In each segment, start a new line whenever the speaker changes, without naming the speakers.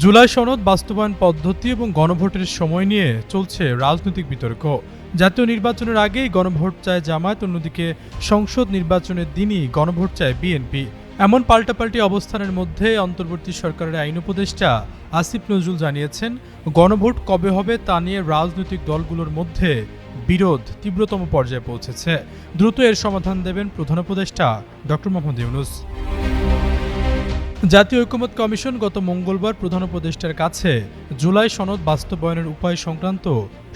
জুলাই সনদ বাস্তবায়ন পদ্ধতি এবং গণভোটের সময় নিয়ে চলছে রাজনৈতিক বিতর্ক। জাতীয় নির্বাচনের আগেই গণভোট চায় জামায়াত, অন্যদিকে সংসদ নির্বাচনের দিনই গণভোট চায় বিএনপি। এমন পাল্টাপাল্টি অবস্থানের মধ্যে অন্তর্বর্তী সরকারের আইন উপদেষ্টা আসিফ নজরুল জানিয়েছেন, গণভোট কবে হবে তা নিয়ে রাজনৈতিক দলগুলোর মধ্যে বিরোধ তীব্রতম পর্যায়ে পৌঁছেছে। দ্রুত এর সমাধান দেবেন প্রধান উপদেষ্টা ডক্টর মোহাম্মদ ইউনুস। জাতীয় ঐকমত্য কমিশন গত মঙ্গলবার প্রধান উপদেষ্টার কাছে জুলাই সনদ বাস্তবায়নের উপায় সংক্রান্ত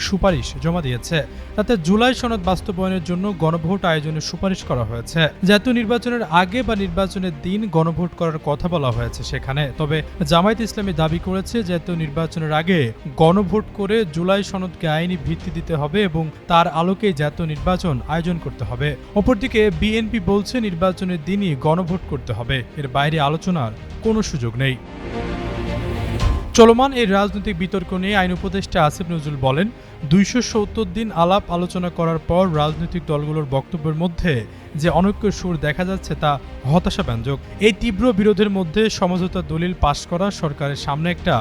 সুপারিশ জমা দিয়েছে। তাতে জুলাই সনদ বাস্তবায়নের জন্য গণভোট আয়োজনের সুপারিশ করা হয়েছে। জাতীয় নির্বাচনের আগে বা নির্বাচনের দিন গণভোট করার কথা বলা হয়েছে সেখানে। তবে জামায়াত ইসলামী দাবি করেছে, জাতীয় নির্বাচনের আগে গণভোট করে জুলাই সনদকে আইনি ভিত্তি দিতে হবে এবং তার আলোকে জাতীয় নির্বাচন আয়োজন করতে হবে। অপরদিকে বিএনপি বলছে, নির্বাচনের দিনই গণভোট করতে হবে। এর বাইরে আলোচনার কোনো সুযোগ নেই। চলমান এই রাজনৈতিক বিতর্ক নিয়ে আইন উপদেষ্টা আসিফ নজরুল বলেন, দুইশো সত্তর দিন আলাপ আলোচনা করার পর রাজনৈতিক দলগুলোর বক্তব্যের মধ্যে যে অনৈক্যের সুর দেখা যাচ্ছে তা হতাশাব্যঞ্জক। এই তীব্র বিরোধের মধ্যে সমঝোতা দলিল পাশ করা সরকারের সামনে একটা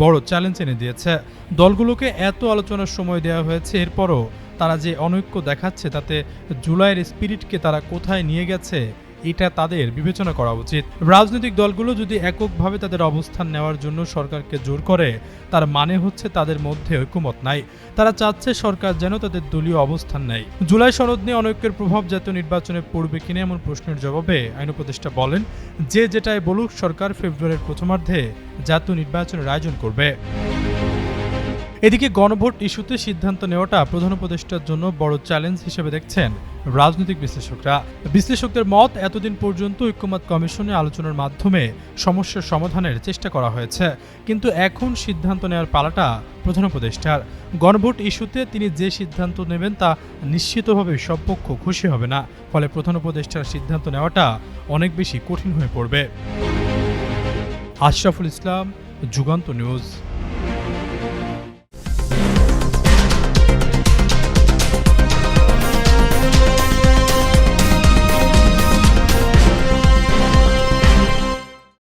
বড় চ্যালেঞ্জ এনে দিয়েছে। দলগুলোকে এত আলোচনার সময় দেওয়া হয়েছে, এরপরও তারা যে অনৈক্য দেখাচ্ছে তাতে জুলাইয়ের স্পিরিটকে তারা কোথায় নিয়ে গেছে এটা তাদের বিবেচনা করা উচিত। রাজনৈতিক দলগুলো যদি এককভাবে তাদের অবস্থান নেওয়ার জন্য সরকারকে জোর করে, তার মানে হচ্ছে তাদের মধ্যে ঐকমত নাই। তারা চাচ্ছে সরকার যেন তাদের দলীয় অবস্থান নেয়। জুলাই সনদ নিয়ে অনৈক্যের প্রভাব জাতীয় নির্বাচনে পড়বে কিনা এমন প্রশ্নের জবাবে আইন উপদেষ্টা বলেন, যে যেটাই বলুক, সরকার ফেব্রুয়ারির প্রথমার্ধে জাতীয় নির্বাচনের আয়োজন করবে। এদিকে গণভোট ইস্যুতে সিদ্ধান্ত নেওয়াটা প্রধান উপদেষ্টার জন্য বড় চ্যালেঞ্জ হিসেবে দেখছেন রাজনৈতিক বিশ্লেষকরা। বিশ্লেষকদের মত এতদিন পর্যন্ত ঐক্যমত কমিশনে আলোচনার মাধ্যমে সমস্যার সমাধানের চেষ্টা করা হয়েছে। কিন্তু এখন সিদ্ধান্ত নেওয়ার পালাটা প্রধান উপদেষ্টার। গণভোট ইস্যুতে তিনি যে সিদ্ধান্ত নেবেন তা নিশ্চিতভাবে সব পক্ষ খুশি হবে না। ফলে প্রধান উপদেষ্টার সিদ্ধান্ত নেওয়াটা অনেক বেশি কঠিন হয়ে পড়বে। আশরাফুল ইসলাম, যুগান্ত নিউজ।